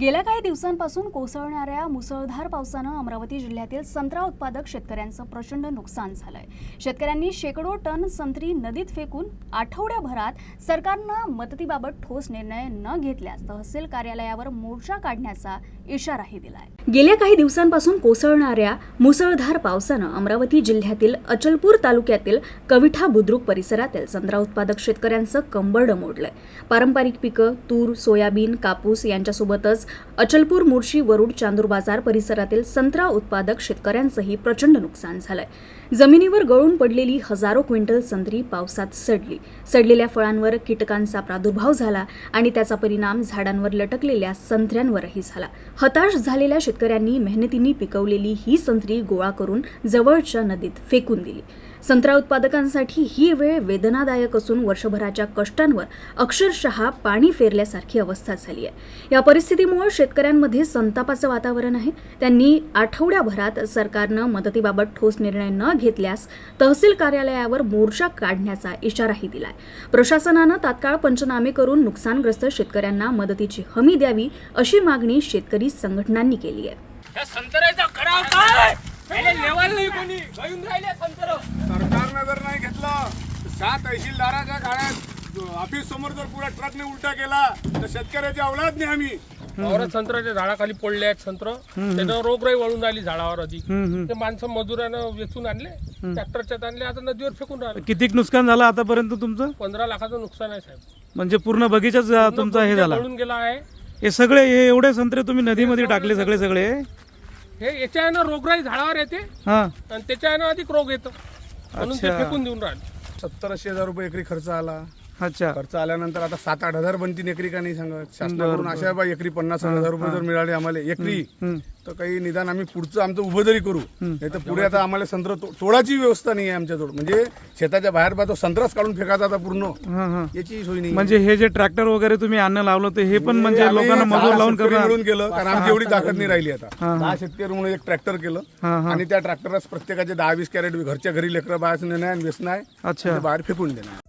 गेल्या काही दिवसांपासून कोसळणाऱ्या मुसळधार पावसानं अमरावती जिल्ह्यातील संत्रा उत्पादक शेतकऱ्यांचं प्रचंड नुकसान झालंय. शेतकऱ्यांनी शेकडो टन संत्री नदीत फेकून आठवड्याभरात सरकारनं मदतीबाबत ठोस निर्णय न घेतल्यास तहसील कार्यालयावर मोर्चा काढण्याचा इशाराही दिलाय. गेल्या काही दिवसांपासून कोसळणाऱ्या मुसळधार पावसानं अमरावती जिल्ह्यातील अचलपूर तालुक्यातील कविठा बुद्रुक परिसरातील संत्रा उत्पादक शेतकऱ्यांचं कंबरडं मोडलंय. पारंपरिक पिकं तूर सोयाबीन कापूस यांच्यासोबतच अचलपूर मुर्शी वरुड चांदूर बाजार परिसरातील संत्रा उत्पादक शेतकऱ्यांचंही प्रचंड नुकसान झालंय. जमिनीवर गळून पडलेली हजारो क्विंटल संत्री पावसात सडली. सडलेल्या फळांवर कीटकांचा प्रादुर्भाव झाला आणि त्याचा परिणाम झाडांवर लटकलेल्या संत्र्यांवरही झाला. हताश झालेल्या शेतकऱ्यांनी मेहनतीने पिकवलेली ही संत्री गोळा करून जवळच्या नदीत फेकून दिली. संत्रा उत्पादकांसाठी ही वेळ वेदनादायक असून वर्षभराच्या कष्टांवर अक्षरशः पाणी फेरल्यासारखी अवस्था झाली आहे. या परिस्थितीमुळे शेतकऱ्यांमध्ये संतापाचं वातावरण आहे. त्यांनी आठवड्याभरात सरकारनं मदतीबाबत ठोस निर्णय न घेतल्यास तहसील कार्यालयावर मोर्चा काढण्याचा इशाराही दिलाय. प्रशासनानं तात्काळ पंचनामे करून नुकसानग्रस्त शेतकऱ्यांना मदतीची हमी द्यावी अशी मागणी शेतकरी संघटनांनी केली आहे. सरकारनं जर नाही घेतलं सहा तहसीलदाराच्या गाड्यात ऑफिस समोर जर पुरा ट्रकने उलटा केला तर शेतकऱ्याची अवलाद नाही आम्ही. संत्र्याच्या झाडाखाली पडले आहेत संत्र. त्याच्यावर रोगराई वळून राहिली झाडावर अधिक ते माणसं मजुरानं वेचून आणले ट्रॅक्टरच्यात आणले आता नदीवर फेकून राहिले. किती नुकसान झालं आतापर्यंत तुमचं? पंधरा लाखाचं नुकसान आहे साहेब. म्हणजे पूर्ण बगीचाच तुमचा हे झाला. गेला आहे. हे सगळे हे एवढे संत्रे तुम्ही नदीमध्ये टाकले सगळे सगळे? हे याच्यानं रोगराई झाडावर येते हा. आणि त्याच्यानं अधिक रोग येतो. म्हणून ते अच्छा. फेकून देऊन राहिले. सत्तर ऐंशी हजार रुपये एकरी खर्च आला. अच्छा. खर्च आल्यानंतर आता सात आठ हजार बनतील एकरी का नाही सांगत? शासनाकडून अशा बा एकरी पन्नास हजार रुपये जर मिळाले आम्हाला एकरी. तर काही निदान आम्ही पुढचं आमचं उभं जरी करू नाही तर पुढे आता आम्हाला संत्र तोडाची व्यवस्था नाही आहे आमच्याजवळ. म्हणजे शेताच्या बाहेर बा तो संत्राच काढून फेकायचा आता पूर्ण. याची सोय नाही म्हणजे हे जे ट्रॅक्टर वगैरे तुम्ही आणणं लावलं ते हे पण म्हणजे लोकांना मजूर लावून मिळून केलं कारण आमची एवढी ताकद नाही राहिली आता. दहा शेतकरी म्हणून एक ट्रॅक्टर केलं. आणि त्या ट्रॅक्टरला प्रत्येकाचे दहा वीस कॅरेट घरच्या घरी लेकरं बाहेर नेणं आहे आणि वेचणं आहे. बाहेर फेकून देणं आहे.